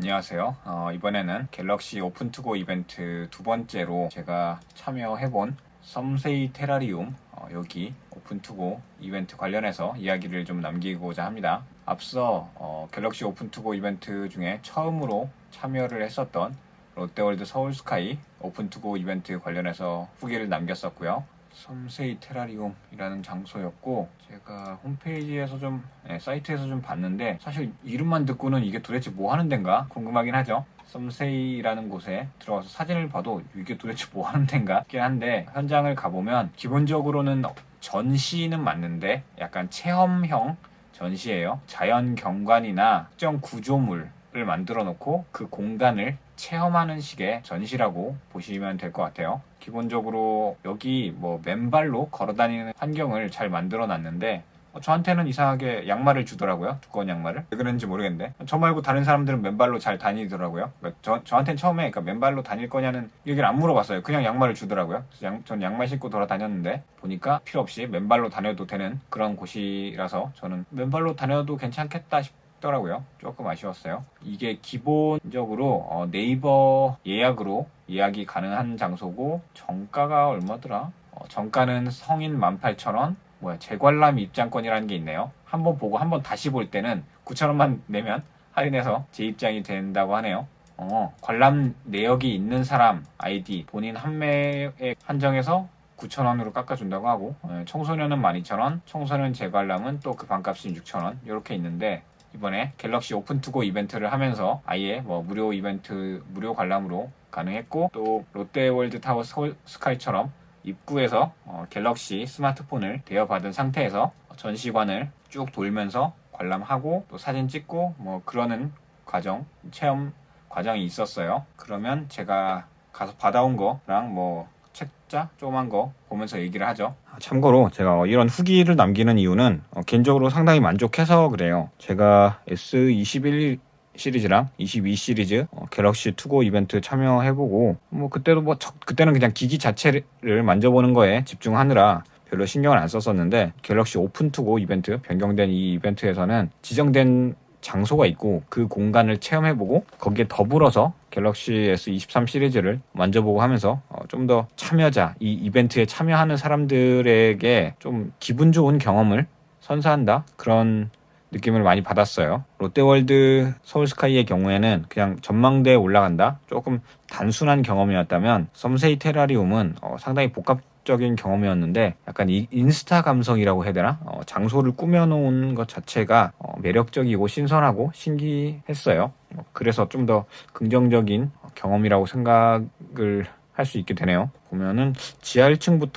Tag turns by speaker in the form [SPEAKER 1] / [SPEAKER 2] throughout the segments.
[SPEAKER 1] 안녕하세요. 어, 이번에는 갤럭시 오픈투고 이벤트 두 번째로 제가 참여해본 썸세이 테라리움 어, 여기 오픈투고 이벤트 관련해서 이야기를 좀 남기고자 합니다. 앞서 어, 갤럭시 오픈투고 이벤트 중에 처음으로 참여를 했었던 롯데월드 서울스카이 오픈투고 이벤트 관련해서 후기를 남겼었고요. 섬세이 테라리움이라는 장소였고 제가 홈페이지에서 좀 네, 사이트에서 좀 봤는데 사실 이름만 듣고는 이게 도대체 뭐 하는 데인가 궁금하긴 하죠. 썸세이라는 곳에 들어가서 사진을 봐도 이게 도대체 뭐 하는 데인가 싶긴 한데 현장을 가보면 기본적으로는 전시는 맞는데 약간 체험형 전시예요. 자연 경관이나 특정 구조물 을 만들어 놓고 그 공간을 체험하는 식의 전시라고 보시면 될 것 같아요. 기본적으로 여기 뭐 맨발로 걸어 다니는 환경을 잘 만들어 놨는데 어, 저한테는 이상하게 양말을 주더라고요. 두꺼운 양말을. 왜 그런지 모르겠는데. 저 말고 다른 사람들은 맨발로 잘 다니더라고요. 그러니까 저, 저한테는 처음에 그러니까 맨발로 다닐 거냐는 얘기를 안 물어봤어요. 그냥 양말을 주더라고요. 양, 전 양말 신고 돌아다녔는데 보니까 필요 없이 맨발로 다녀도 되는 그런 곳이라서 저는 맨발로 다녀도 괜찮겠다 싶 더라고요. 조금 아쉬웠어요. 이게 기본적으로 어, 네이버 예약으로 예약이 가능한 장소고 정가가 얼마더라? 어, 정가는 성인 18,000원. 뭐야 재관람 입장권이라는 게 있네요. 한번 보고 한번 다시 볼 때는 9,000원만 내면 할인해서 재입장이 된다고 하네요. 어, 관람 내역이 있는 사람 아이디 본인 한 매에 한정해서 9,000원으로 깎아준다고 하고 어, 청소년은 12,000원, 청소년 재관람은 또 그 반값인 6,000원 이렇게 있는데 이번에 갤럭시 오픈 투고 이벤트를 하면서 아예 뭐 무료 이벤트 무료 관람으로 가능했고 또 롯데월드 타워 스카이처럼 입구에서 어, 갤럭시 스마트폰을 대여받은 상태에서 전시관을 쭉 돌면서 관람하고 또 사진 찍고 뭐 그러는 과정 체험 과정이 있었어요. 그러면 제가 가서 받아온 거랑 뭐 책자 조그만 거 보면서 얘기를 하죠. 참고로 제가 이런 후기를 남기는 이유는 어, 개인적으로 상당히 만족해서 그래요. 제가 S21 시리즈랑 22 시리즈 어, 갤럭시 투고 이벤트 참여해보고 뭐 그때도 뭐 저- 그때는 그냥 기기 자체를 만져보는 거에 집중하느라 별로 신경을 안 썼었는데 갤럭시 오픈 투고 이벤트 변경된 이 이벤트에서는 지정된 장소가 있고 그 공간을 체험해보고 거기에 더불어서 갤럭시 S23 시리즈를 만져보고 하면서 어, 좀더 참여자. 이 이벤트에 참여하는 사람들에게 좀 기분 좋은 경험을 선사한다. 그런 느낌을 많이 받았어요. 롯데월드 서울스카이의 경우에는 그냥 전망대에 올라간다. 조금 단순한 경험이었다면 썸세이 테라리움은 어, 상당히 복합 적인 경험이었는데 약간 이 인스타 감성이라고 해야 되나 어, 장소를 꾸며놓은 것 자체가 어, 매력적이고 신선하고 신기했어요. 어, 그래서 좀 더 긍정적인 경험이라고 생각을 할 수 있게 되네요. 보면은 지하 1층부터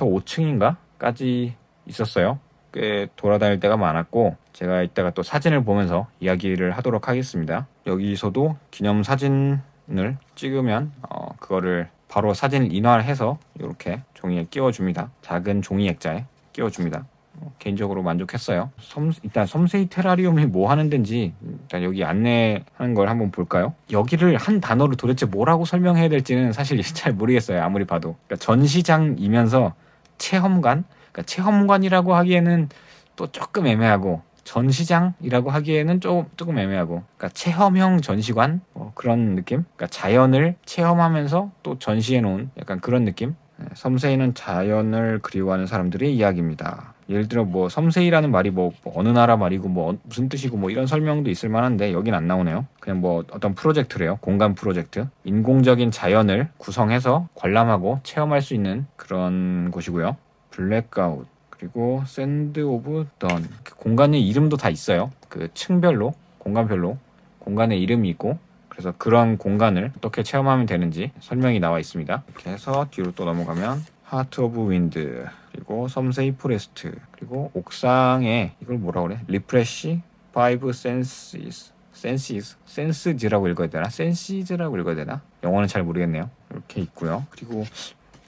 [SPEAKER 1] 5층인가까지 있었어요. 꽤 돌아다닐 때가 많았고 제가 이따가 또 사진을 보면서 이야기를 하도록 하겠습니다. 여기서도 기념 사진을 찍으면 어, 그거를 바로 사진을 인화해서 이렇게 종이에 끼워줍니다. 작은 종이 액자에 끼워줍니다. 어, 개인적으로 만족했어요. 섬, 일단 섬세이 테라리움이 뭐 하는 데인지 일단 여기 안내하는 걸 한번 볼까요? 여기를 한 단어로 도대체 뭐라고 설명해야 될지는 사실 잘 모르겠어요. 아무리 봐도. 그러니까 전시장이면서 체험관? 그러니까 체험관이라고 하기에는 또 조금 애매하고 전시장이라고 하기에는 조금 조금 애매하고 그러니까 체험형 전시관? 뭐 그런 느낌? 그러니까 자연을 체험하면서 또 전시해 놓은 약간 그런 느낌? 네, 섬세이는 자연을 그리워하는 사람들의 이야기입니다. 예를 들어 뭐 섬세이라는 말이 뭐, 뭐 어느 나라 말이고 뭐 어- 무슨 뜻이고 뭐 이런 설명도 있을 만한데 여긴 안 나오네요. 그냥 뭐 어떤 프로젝트래요. 공간 프로젝트. 인공적인 자연을 구성해서 관람하고 체험할 수 있는 그런 곳이고요. 블랙아웃 그리고 샌드 오브 던 공간의 이름도 다 있어요. 그 층별로 공간별로 공간의 이름이 있고 그래서 그런 공간을 어떻게 체험하면 되는지 설명이 나와 있습니다. 이렇게 해서 뒤로 또 넘어가면 하트 오브 윈드 그리고 섬세이 포레스트 그리고 옥상에 이걸 뭐라 그래? 리프레시 파이브 센시스 센시스 센스즈라고 읽어야 되나? 센시즈라고 읽어야 되나? 영어는 잘 모르겠네요. 이렇게 있고요. 그리고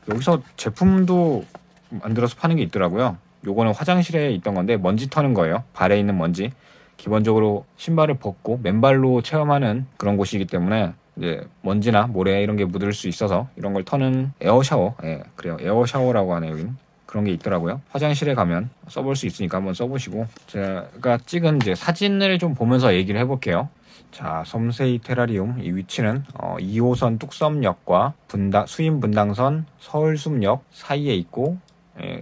[SPEAKER 1] 여기서 제품도 만들어서 파는 게 있더라고요. 요거는 화장실에 있던 건데 먼지 터는 거예요. 발에 있는 먼지. 기본적으로 신발을 벗고 맨발로 체험하는 그런 곳이기 때문에 이제 먼지나 모래 이런 게 묻을 수 있어서 이런 걸 터는 에어 샤워. 예, 그래요. 에어 샤워라고 하네요, 여긴. 그런 게 있더라고요. 화장실에 가면 써볼 수 있으니까 한번 써보시고 제가 찍은 이제 사진을 좀 보면서 얘기를 해볼게요. 자, 섬세이 테라리움 이 위치는 어, 2호선 뚝섬역과 분당, 수인 분당선 서울숲역 사이에 있고 예,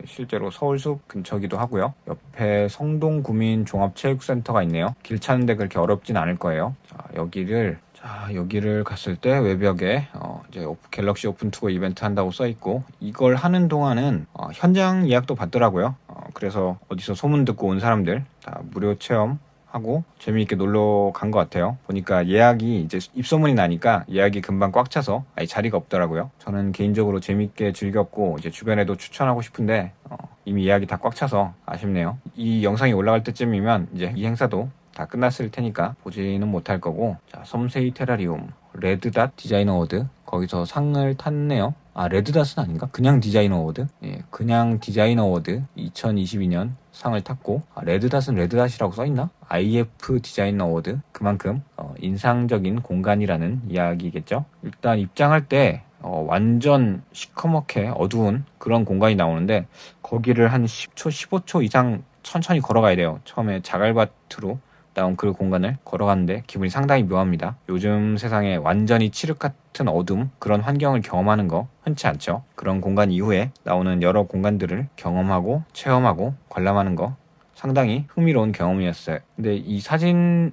[SPEAKER 1] 실제로 서울숲 근처기도 하고요. 옆에 성동구민 종합체육센터가 있네요. 길 찾는데 그렇게 어렵진 않을 거예요. 자, 여기를 자, 여기를 갔을 때 외벽에 어, 이제 오- 갤럭시 오픈 투어 이벤트 한다고 써 있고 이걸 하는 동안은 어, 현장 예약도 받더라고요. 어, 그래서 어디서 소문 듣고 온 사람들 다 무료 체험 하고 재미있게 놀러 간 것 같아요. 보니까 예약이 이제 입소문이 나니까 예약이 금방 꽉 차서 아예 자리가 없더라고요. 저는 개인적으로 재밌게 즐겼고 이제 주변에도 추천하고 싶은데 어, 이미 예약이 다 꽉 차서 아쉽네요. 이 영상이 올라갈 때쯤이면 이제 이 행사도 다 끝났을 테니까 보지는 못할 거고 자 섬세이 테라리움 레드닷 디자이너 어워드 거기서 상을 탔네요 아 레드닷은 아닌가? 그냥 디자이너 어워드 예, 그냥 디자이너 어워드 2022년 상을 탔고 아, 레드닷은 레드닷이라고 써있나? IF 디자이너 어워드 그만큼 어, 인상적인 공간이라는 이야기겠죠 일단 입장할 때 어, 완전 시커멓게 어두운 그런 공간이 나오는데 거기를 한 10초, 15초 이상 천천히 걸어가야 돼요. 처음에 자갈밭으로 나온 그 공간을 걸어가는데 기분이 상당히 묘합니다. 요즘 세상에 완전히 칠흑 같은 어둠 그런 환경을 경험하는 거 흔치 않죠. 그런 공간 이후에 나오는 여러 공간들을 경험하고 체험하고 관람하는 거 상당히 흥미로운 경험이었어요. 근데 이 사진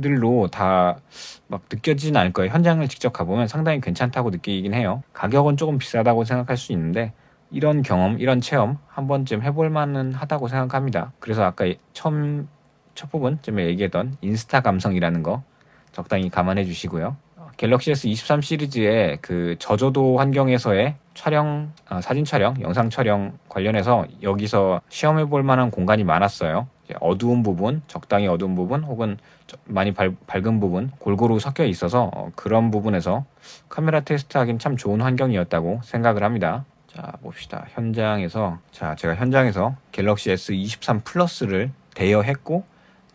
[SPEAKER 1] 들로 다 막 느껴지진 않을 거예요. 현장을 직접 가보면 상당히 괜찮다고 느끼긴 해요. 가격은 조금 비싸다고 생각할 수 있는데 이런 경험, 이런 체험 한 번쯤 해볼 만은 하다고 생각합니다. 그래서 아까 처음 첫 부분 쯤에 얘기했던 인스타 감성이라는 거 적당히 감안해 주시고요. 어, 갤럭시 S23 시리즈의 그 저조도 환경에서의 촬영, 아, 사진 촬영, 영상 촬영 관련해서 여기서 시험해 볼 만한 공간이 많았어요. 어두운 부분, 적당히 어두운 부분, 혹은 저- 많이 밝, 밝은 부분 골고루 섞여 있어서 어, 그런 부분에서 카메라 테스트하기는 참 좋은 환경이었다고 생각을 합니다. 자 봅시다. 현장에서 자 제가 현장에서 갤럭시 S23 플러스를 대여했고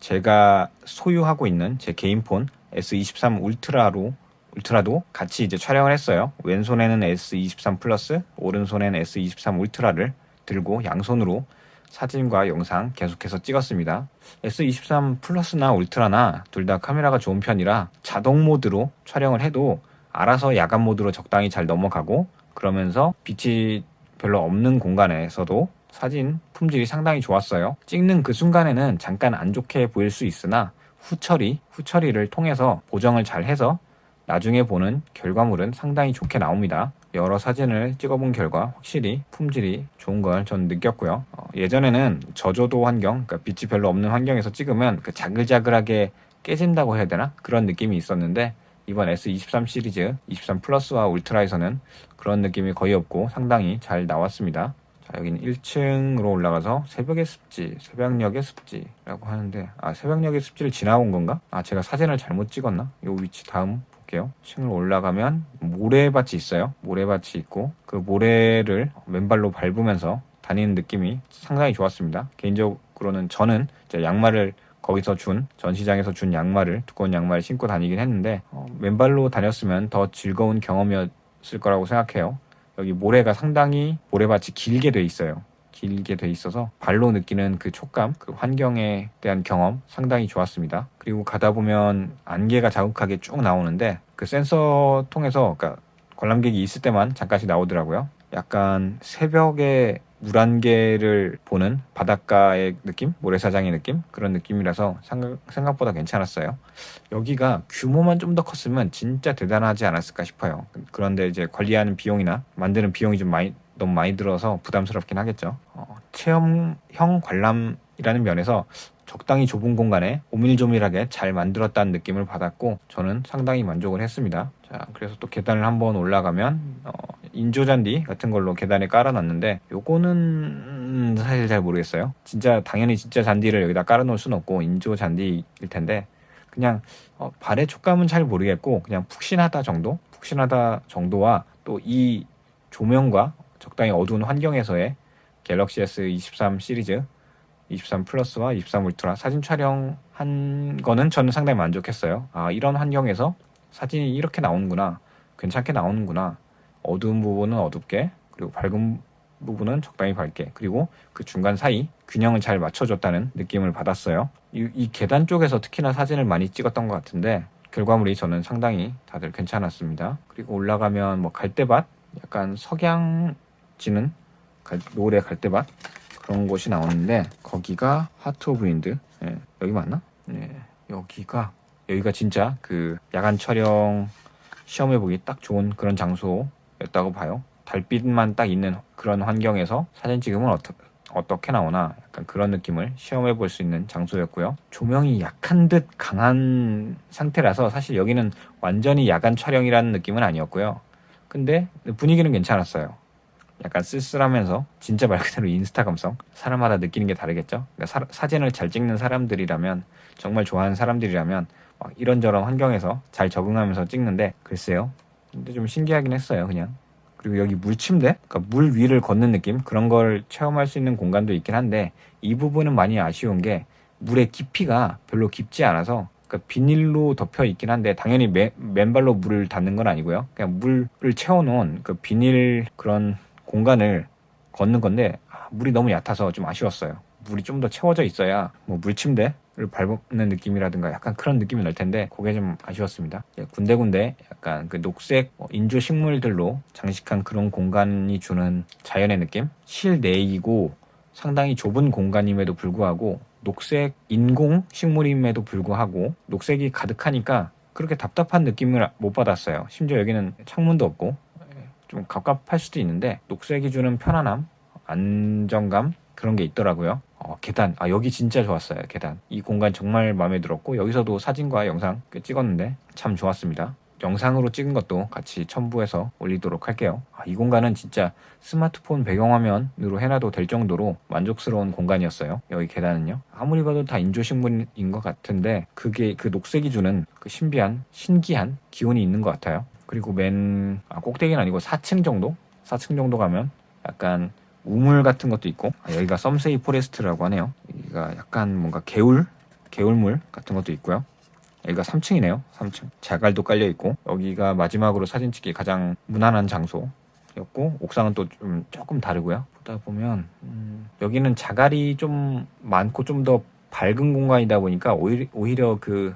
[SPEAKER 1] 제가 소유하고 있는 제 개인 폰 S23 울트라로 울트라도 같이 이제 촬영을 했어요. 왼손에는 S23 플러스, 오른손에는 S23 울트라를 들고 양손으로 사진과 영상 계속해서 찍었습니다. S23 플러스나 울트라나 둘 다 카메라가 좋은 편이라 자동 모드로 촬영을 해도 알아서 야간 모드로 적당히 잘 넘어가고 그러면서 빛이 별로 없는 공간에서도 사진 품질이 상당히 좋았어요. 찍는 그 순간에는 잠깐 안 좋게 보일 수 있으나 후처리, 후처리를 통해서 보정을 잘 해서 나중에 보는 결과물은 상당히 좋게 나옵니다. 여러 사진을 찍어본 결과 확실히 품질이 좋은 걸 저는 느꼈고요. 어, 예전에는 저조도 환경, 그러니까 빛이 별로 없는 환경에서 찍으면 그 자글자글하게 깨진다고 해야 되나? 그런 느낌이 있었는데 이번 S23 시리즈 23 플러스와 울트라에서는 그런 느낌이 거의 없고 상당히 잘 나왔습니다. 자, 여기는 1층으로 올라가서 새벽의 습지, 새벽녘의 습지라고 하는데, 아, 새벽녘의 습지를 지나온 건가? 아, 제가 사진을 잘못 찍었나? 요 위치 다음 볼게요. 층을 올라가면 모래밭이 있어요. 모래밭이 있고, 그 모래를 맨발로 밟으면서 다니는 느낌이 상당히 좋았습니다. 개인적으로는 저는 양말을 거기서 준 전시장에서 준 양말을 두꺼운 양말을 신고 다니긴 했는데 어, 맨발로 다녔으면 더 즐거운 경험이었을 거라고 생각해요. 여기 모래가 상당히 모래밭이 길게 돼 있어요. 길게 돼 있어서 발로 느끼는 그 촉감, 그 환경에 대한 경험 상당히 좋았습니다. 그리고 가다 보면 안개가 자욱하게 쭉 나오는데 그 센서 통해서 그러니까 관람객이 있을 때만 잠깐씩 나오더라고요. 약간 새벽에 물안개를 보는 바닷가의 느낌, 모래사장의 느낌 그런 느낌이라서 생각, 생각 보다 괜찮았어요. 여기가 규모만 좀 더 컸으면 진짜 대단하지 않았을까 싶어요. 그런데 이제 관리하는 비용이나 만드는 비용이 좀 많이 너무 많이 들어서 부담스럽긴 하겠죠. 어, 체험형 관람이라는 면에서 적당히 좁은 공간에 오밀조밀하게 잘 만들었다는 느낌을 받았고 저는 상당히 만족을 했습니다. 자, 그래서 또 계단을 한번 올라가면 어, 인조잔디 같은 걸로 계단에 깔아놨는데 요거는 음, 사실 잘 모르겠어요. 진짜 당연히 진짜 잔디를 여기다 깔아놓을 수는 없고 인조잔디일 텐데 그냥 어, 발의 촉감은 잘 모르겠고 그냥 푹신하다 정도, 푹신하다 정도와 또 이 조명과 적당히 어두운 환경에서의 갤럭시 S23 시리즈 23 플러스와 23 울트라 사진 촬영한 거는 저는 상당히 만족했어요. 아 이런 환경에서 사진이 이렇게 나오는구나, 괜찮게 나오는구나. 어두운 부분은 어둡게 그리고 밝은 부분은 적당히 밝게 그리고 그 중간 사이 균형을 잘 맞춰줬다는 느낌을 받았어요. 이, 이 계단 쪽에서 특히나 사진을 많이 찍었던 것 같은데 결과물이 저는 상당히 다들 괜찮았습니다. 그리고 올라가면 뭐 갈대밭, 약간 석양 지는 갈- 노을의 갈대밭 그런 곳이 나오는데 거기가 하트 오브 윈드 예, 여기 맞나? 예, 여기가 여기가 진짜 그 야간 촬영 시험해 보기 딱 좋은 그런 장소였다고 봐요. 달빛만 딱 있는 그런 환경에서 사진 찍으면 어떠, 어떻게 나오나 약간 그런 느낌을 시험해 볼 수 있는 장소였고요. 조명이 약한 듯 강한 상태라서 사실 여기는 완전히 야간 촬영이라는 느낌은 아니었고요. 근데 분위기는 괜찮았어요. 약간 쓸쓸하면서 진짜 말 그대로 인스타 감성? 사람마다 느끼는 게 다르겠죠? 그러니까 사, 진을잘 찍는 사람들이라면 정말 좋아하는 사람들이라면 막 이런저런 환경에서 잘 적응하면서 찍는데 글쎄요. 근데 좀 신기하긴 했어요 그냥. 그리고 여기 물침대? 그러니까 물 위를 걷는 느낌? 그런 걸 체험할 수 있는 공간도 있긴 한데 이 부분은 많이 아쉬운 게 물의 깊이가 별로 깊지 않아서 그러니까 비닐로 덮여 있긴 한데 당연히 맨, 맨발로 물을 닿는 건 아니고요. 그냥 물을 채워놓은 그 비닐 그런 공간을 걷는 건데 아, 물이 너무 얕아서 좀 아쉬웠어요. 물이 좀 더 채워져 있어야 뭐 물침대를 밟는 느낌이라든가 약간 그런 느낌이 날 텐데 그게 좀 아쉬웠습니다. 예, 군데군데 약간 그 녹색 어, 인조 식물들로 장식한 그런 공간이 주는 자연의 느낌? 실내이고 상당히 좁은 공간임에도 불구하고 녹색 인공 식물임에도 불구하고 녹색이 가득하니까 그렇게 답답한 느낌을 못 받았어요. 심지어 여기는 창문도 없고 예, 좀 갑갑할 수도 있는데 녹색이 주는 편안함, 안정감 그런 게 있더라고요. 어, 계단, 아 여기 진짜 좋았어요. 계단. 이 공간 정말 마음에 들었고 여기서도 사진과 영상 꽤 찍었는데 참 좋았습니다. 영상으로 찍은 것도 같이 첨부해서 올리도록 할게요. 아, 이 공간은 진짜 스마트폰 배경화면으로 해놔도 될 정도로 만족스러운 공간이었어요. 여기 계단은요. 아무리 봐도 다 인조식물인 것 같은데 그게 그 녹색이 주는 그 신비한, 신기한 기운이 있는 것 같아요. 그리고 맨 아, 꼭대기는 아니고 4층 정도? 4층 정도 가면 약간 우물 같은 것도 있고 아, 여기가 썸세이 포레스트라고 하네요. 여기가 약간 뭔가 개울, 개울물 같은 것도 있고요. 여기가 3층이네요. 3층. 자갈도 깔려 있고 여기가 마지막으로 사진 찍기 가장 무난한 장소였고 옥상은 또 좀 조금 다르고요. 보다 보면 음, 여기는 자갈이 좀 많고 좀 더 밝은 공간이다 보니까 오히려, 오히려 그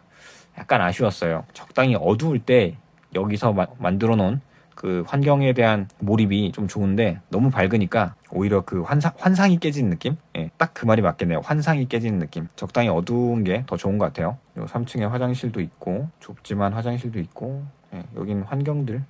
[SPEAKER 1] 약간 아쉬웠어요. 적당히 어두울 때 여기서 마- 만들어 놓은 그 환경에 대한 몰입이 좀 좋은데 너무 밝으니까 오히려 그 환상, 환상이 깨지는 느낌? 예, 딱 그 말이 맞겠네요. 환상이 깨지는 느낌. 적당히 어두운 게 더 좋은 것 같아요. 요 3층에 화장실도 있고 좁지만 화장실도 있고 예, 여긴 환경들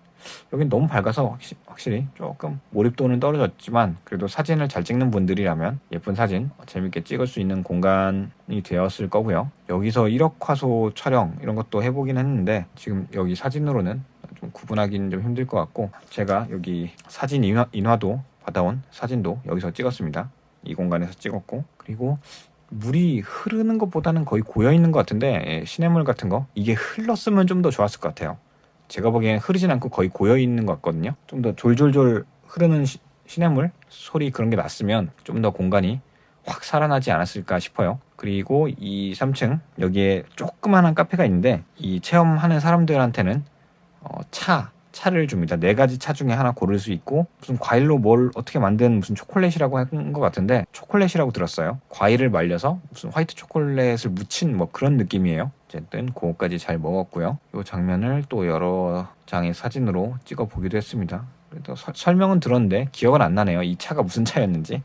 [SPEAKER 1] 여긴 너무 밝아서 확시, 확실히 조금 몰입도는 떨어졌지만 그래도 사진을 잘 찍는 분들이라면 예쁜 사진 재밌게 찍을 수 있는 공간이 되었을 거고요. 여기서 1억 화소 촬영 이런 것도 해보긴 했는데 지금 여기 사진으로는 좀 구분하기는 좀 힘들 것 같고 제가 여기 사진 인화, 인화도 받아온 사진도 여기서 찍었습니다. 이 공간에서 찍었고 그리고 물이 흐르는 것보다는 거의 고여 있는 것 같은데 예, 시냇물 같은 거 이게 흘렀으면 좀 더 좋았을 것 같아요. 제가 보기엔 흐르진 않고 거의 고여 있는 것 같거든요. 좀 더 졸졸졸 흐르는 시, 시냇물 소리 그런 게 났으면 좀 더 공간이 확 살아나지 않았을까 싶어요. 그리고 이 3층 여기에 조그만한 카페가 있는데 이 체험하는 사람들한테는 어, 차 차를 줍니다. 네 가지 차 중에 하나 고를 수 있고 무슨 과일로 뭘 어떻게 만든 무슨 초콜릿이라고 한 것 같은데 초콜릿이라고 들었어요. 과일을 말려서 무슨 화이트 초콜릿을 묻힌 뭐 그런 느낌이에요. 어쨌든 그거까지 잘 먹었고요. 이 장면을 또 여러 장의 사진으로 찍어 보기도 했습니다. 그래도 서- 설명은 들었는데 기억은 안 나네요. 이 차가 무슨 차였는지.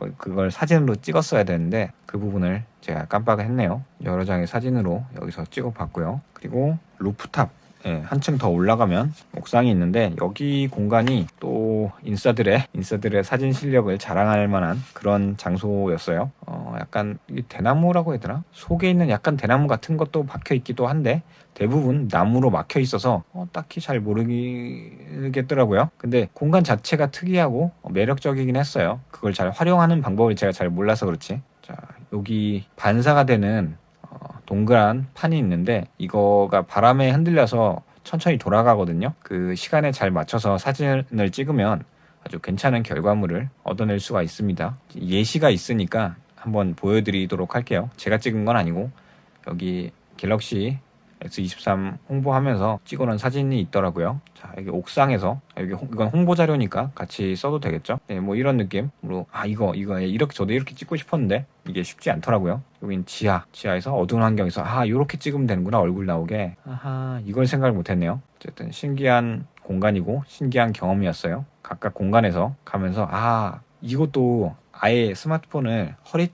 [SPEAKER 1] 어, 그걸 사진으로 찍었어야 되는데 그 부분을 제가 깜빡을 했네요. 여러 장의 사진으로 여기서 찍어 봤고요. 그리고 루프탑 예, 한층 더 올라가면 옥상이 있는데 여기 공간이 또 인싸들의 인싸들의 사진 실력을 자랑할 만한 그런 장소였어요. 어, 약간 이 대나무라고 해야 되나? 속에 있는 약간 대나무 같은 것도 박혀 있기도 한데 대부분 나무로 막혀 있어서 어, 딱히 잘 모르겠더라고요. 근데 공간 자체가 특이하고 어, 매력적이긴 했어요. 그걸 잘 활용하는 방법을 제가 잘 몰라서 그렇지. 자, 여기 반사가 되는 어, 동그란 판이 있는데 이거가 바람에 흔들려서 천천히 돌아가거든요. 그 시간에 잘 맞춰서 사진을 찍으면 아주 괜찮은 결과물을 얻어낼 수가 있습니다. 예시가 있으니까 한번 보여드리도록 할게요. 제가 찍은 건 아니고 여기 갤럭시 X23 홍보하면서 찍어놓은 사진이 있더라고요. 자, 여기 옥상에서 아, 여기 홍- 이건 홍보 자료니까 같이 써도 되겠죠? 네, 뭐 이런 느낌으로 아 이거 이거 예, 이렇게 저도 이렇게 찍고 싶었는데 이게 쉽지 않더라고요. 여긴 지하, 지하에서 어두운 환경에서 아 이렇게 찍으면 되는구나 얼굴 나오게. 아하 이걸 생각을 못했네요. 어쨌든 신기한 공간이고 신기한 경험이었어요. 각각 공간에서 가면서 아 이것도 아예 스마트폰을 허리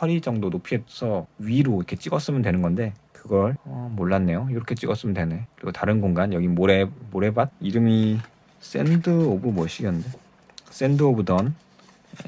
[SPEAKER 1] 허리 정도 높이에서 위로 이렇게 찍었으면 되는 건데 그걸 어, 몰랐네요. 이렇게 찍었으면 되네. 그리고 다른 공간 여기 모래 모래밭 이름이 샌드 오브 뭐시였는데 샌드 오브 던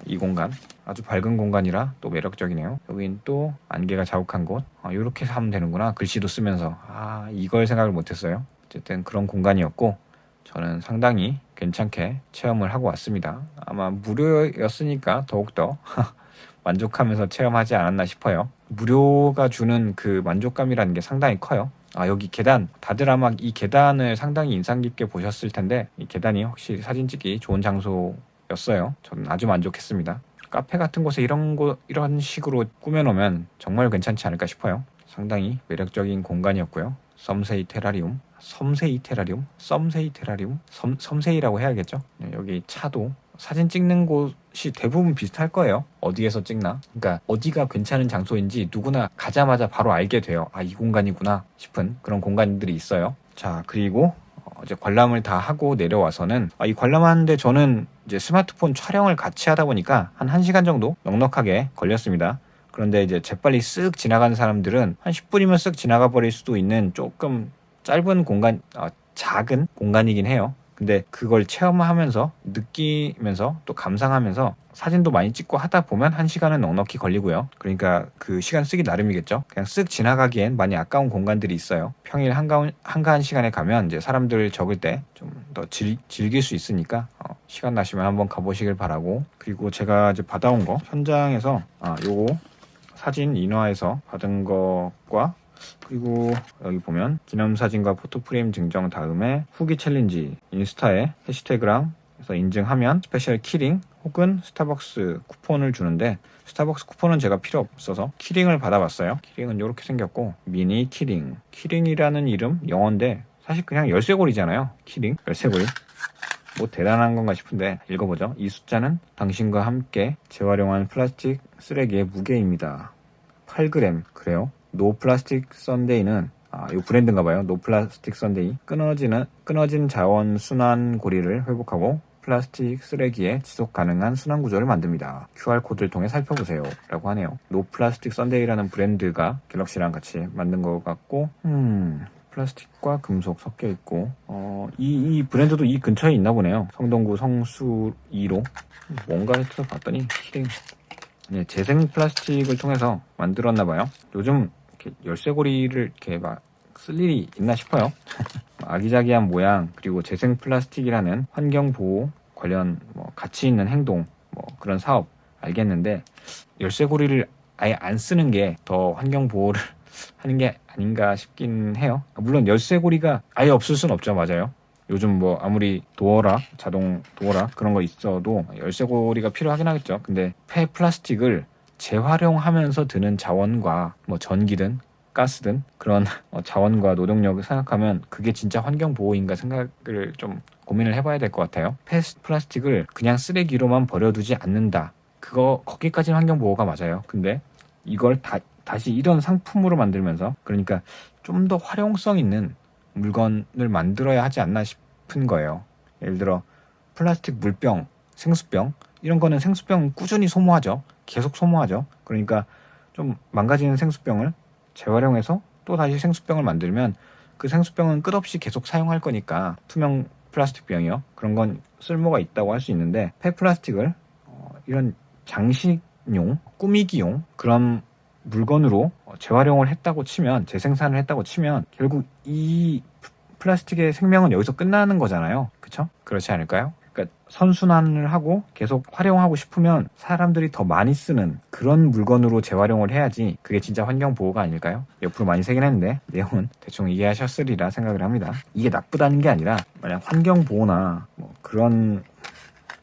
[SPEAKER 1] 이 공간 아주 밝은 공간이라 또 매력적이네요. 여긴 또 안개가 자욱한 곳 아, 이렇게 하면 되는구나 글씨도 쓰면서 아 이걸 생각을 못했어요. 어쨌든 그런 공간이었고 저는 상당히 괜찮게 체험을 하고 왔습니다. 아마 무료였으니까 더욱더 만족하면서 체험하지 않았나 싶어요. 무료가 주는 그 만족감이라는 게 상당히 커요. 아, 여기 계단. 다들 아마 이 계단을 상당히 인상 깊게 보셨을 텐데, 이 계단이 확실히 사진 찍기 좋은 장소였어요. 저는 아주 만족했습니다. 카페 같은 곳에 이런 거, 이런 식으로 꾸며놓으면 정말 괜찮지 않을까 싶어요. 상당히 매력적인 공간이었고요. 썸세이 테라리움. 섬세이 테라리움? 썸세이 테라리움? 섬, 섬세이라고 해야겠죠? 네, 여기 차도 사진 찍는 곳이 대부분 비슷할 거예요. 어디에서 찍나? 그러니까 어디가 괜찮은 장소인지 누구나 가자마자 바로 알게 돼요. 아, 이 공간이구나 싶은 그런 공간들이 있어요. 자, 그리고 어, 이제 관람을 다 하고 내려와서는 아, 이 관람하는데 저는 이제 스마트폰 촬영을 같이 하다 보니까 한 1시간 정도 넉넉하게 걸렸습니다. 그런데 이제 재빨리 쓱 지나가는 사람들은 한 10분이면 쓱 지나가 버릴 수도 있는 조금 짧은 공간, 어, 작은 공간이긴 해요. 근데 그걸 체험하면서 느끼면서 또 감상하면서 사진도 많이 찍고 하다 보면 한 시간은 넉넉히 걸리고요. 그러니까 그 시간 쓰기 나름이겠죠. 그냥 쓱 지나가기엔 많이 아까운 공간들이 있어요. 평일 한가운 한가한 시간에 가면 이제 사람들 적을 때 좀 더 즐길 수 있으니까 어, 시간 나시면 한번 가보시길 바라고. 그리고 제가 이제 받아온 거 현장에서 아 요거 사진 인화해서 받은 것과 그리고 여기 보면 기념사진과 포토프레임 증정 다음에 후기 챌린지 인스타에 해시태그랑 해서 인증하면 스페셜 키링 혹은 스타벅스 쿠폰을 주는데 스타벅스 쿠폰은 제가 필요 없어서 키링을 받아봤어요. 키링은 이렇게 생겼고 미니 키링 키링이라는 이름 영어인데 사실 그냥 열쇠고리잖아요. 키링 열쇠고리 뭐 대단한 건가 싶은데 읽어보죠. 이 숫자는 당신과 함께 재활용한 플라스틱 쓰레기의 무게입니다. 8g 그래요. 노 플라스틱 썬데이는 아, 이 브랜드인가 봐요. 노 플라스틱 썬데이. 끊어지는 끊어진 자원 순환 고리를 회복하고 플라스틱 쓰레기에 지속 가능한 순환 구조를 만듭니다. QR 코드를 통해 살펴보세요.라고 하네요. 노 플라스틱 썬데이라는 브랜드가 갤럭시랑 같이 만든 것 같고, 음. 플라스틱과 금속 섞여 있고, 어, 이, 이 브랜드도 이 근처에 있나 보네요. 성동구 성수 2로. 뭔가 해서 봤더니. 네, 재생 플라스틱을 통해서 만들었나 봐요. 요즘 열쇠고리를 이렇게 막 쓸 일이 있나 싶어요. 아기자기한 모양 그리고 재생 플라스틱이라는 환경 보호 관련 뭐 가치 있는 행동 뭐 그런 사업 알겠는데 열쇠고리를 아예 안 쓰는 게 더 환경 보호를 하는 게 아닌가 싶긴 해요. 물론 열쇠고리가 아예 없을 순 없죠, 맞아요. 요즘 뭐 아무리 도어라 자동 도어라 그런 거 있어도 열쇠고리가 필요하긴 하겠죠. 근데 폐 플라스틱을 재활용하면서 드는 자원과 뭐 전기든 가스든 그런 어, 자원과 노동력을 생각하면 그게 진짜 환경 보호인가 생각을 좀 고민을 해봐야 될 것 같아요. 폐 플라스틱을 그냥 쓰레기로만 버려두지 않는다. 그거 거기까지는 환경 보호가 맞아요. 근데 이걸 다, 다시 이런 상품으로 만들면서 그러니까 좀 더 활용성 있는 물건을 만들어야 하지 않나 싶은 거예요. 예를 들어 플라스틱 물병, 생수병 이런 거는 생수병 꾸준히 소모하죠. 계속 소모하죠. 그러니까 좀 망가지는 생수병을 재활용해서 또 다시 생수병을 만들면 그 생수병은 끝없이 계속 사용할 거니까 투명 플라스틱 병이요. 그런 건 쓸모가 있다고 할 수 있는데 폐플라스틱을 어, 이런 장식용, 꾸미기용 그런 물건으로 어, 재활용을 했다고 치면 재생산을 했다고 치면 결국 이 플라스틱의 생명은 여기서 끝나는 거잖아요. 그쵸? 그렇지 않을까요? 그러니까 선순환을 하고 계속 활용하고 싶으면 사람들이 더 많이 쓰는 그런 물건으로 재활용을 해야지 그게 진짜 환경 보호가 아닐까요? 옆으로 많이 세긴 했는데 내용은 대충 이해하셨으리라 생각을 합니다. 이게 나쁘다는 게 아니라 만약 환경 보호나 뭐 그런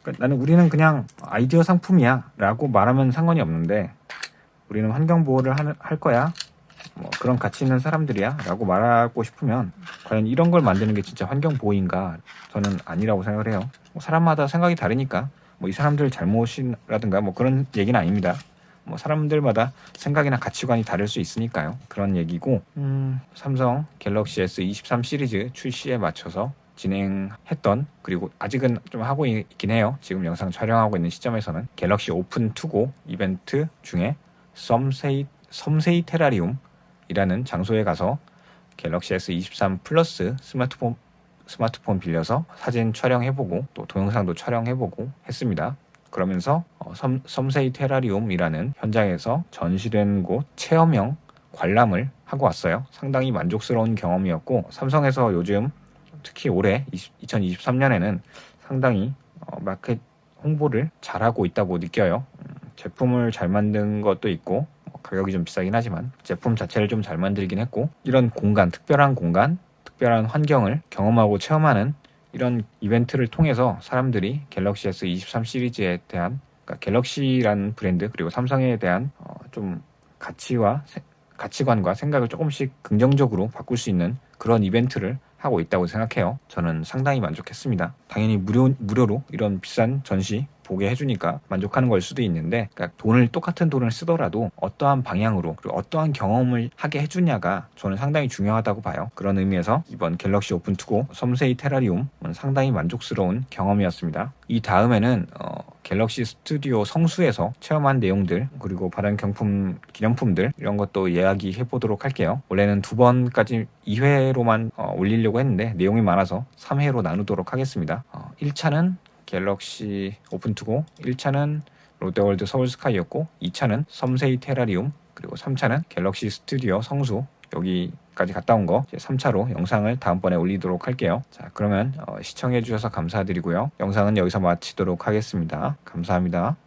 [SPEAKER 1] 그러니까 나는 우리는 그냥 아이디어 상품이야 라고 말하면 상관이 없는데 우리는 환경 보호를 하- 할 거야 뭐 그런 가치 있는 사람들이야 라고 말하고 싶으면 과연 이런 걸 만드는 게 진짜 환경 보호인가 저는 아니라고 생각을 해요. 뭐 사람마다 생각이 다르니까 뭐 이 사람들 잘못이라든가 뭐 그런 얘기는 아닙니다. 뭐 사람들마다 생각이나 가치관이 다를 수 있으니까요. 그런 얘기고 음, 삼성 갤럭시 S23 시리즈 출시에 맞춰서 진행했던 그리고 아직은 좀 하고 있긴 해요. 지금 영상 촬영하고 있는 시점에서는 갤럭시 오픈 투고 이벤트 중에 썸세이 섬세이 테라리움 이라는 장소에 가서 갤럭시 S23 플러스 스마트폰 스마트폰 빌려서 사진 촬영해보고 또 동영상도 촬영해보고 했습니다. 그러면서 어, 섬, 섬세이 테라리움이라는 현장에서 전시된 곳 체험형 관람을 하고 왔어요. 상당히 만족스러운 경험이었고 삼성에서 요즘 특히 올해 2023년에는 상당히 어, 마켓 홍보를 잘하고 있다고 느껴요. 음, 제품을 잘 만든 것도 있고 뭐 가격이 좀 비싸긴 하지만 제품 자체를 좀 잘 만들긴 했고 이런 공간, 특별한 공간, 특별한 환경을 경험하고 체험하는 이런 이벤트를 통해서 사람들이 갤럭시 S23 시리즈에 대한 그러니까 갤럭시라는 브랜드 그리고 삼성에 대한 어, 좀 가치와 세- 가치관과 생각을 조금씩 긍정적으로 바꿀 수 있는 그런 이벤트를 하고 있다고 생각해요. 저는 상당히 만족했습니다. 당연히 무료 무료로 이런 비싼 전시 보게 해주니까 만족하는 걸 수도 있는데 그러니까 돈을 똑같은 돈을 쓰더라도 어떠한 방향으로 그리고 어떠한 경험을 하게 해주냐가 저는 상당히 중요하다고 봐요. 그런 의미에서 이번 갤럭시 오픈 투고 섬세이 테라리움은 상당히 만족스러운 경험이었습니다. 이 다음에는 어, 갤럭시 스튜디오 성수에서 체험한 내용들 그리고 발행 경품 기념품들 이런 것도 이야기해 보도록 할게요. 원래는 두 번까지 2회로만 올리려고 했는데 내용이 많아서 3회로 나누도록 하겠습니다. 어, 1차는 갤럭시 오픈투고 1차는 롯데월드 서울스카이였고 2차는 섬세이 테라리움 그리고 3차는 갤럭시 스튜디오 성수 여기까지 갔다 온 거 3차로 영상을 다음번에 올리도록 할게요. 자 그러면 어, 시청해 주셔서 감사드리고요. 영상은 여기서 마치도록 하겠습니다. 감사합니다.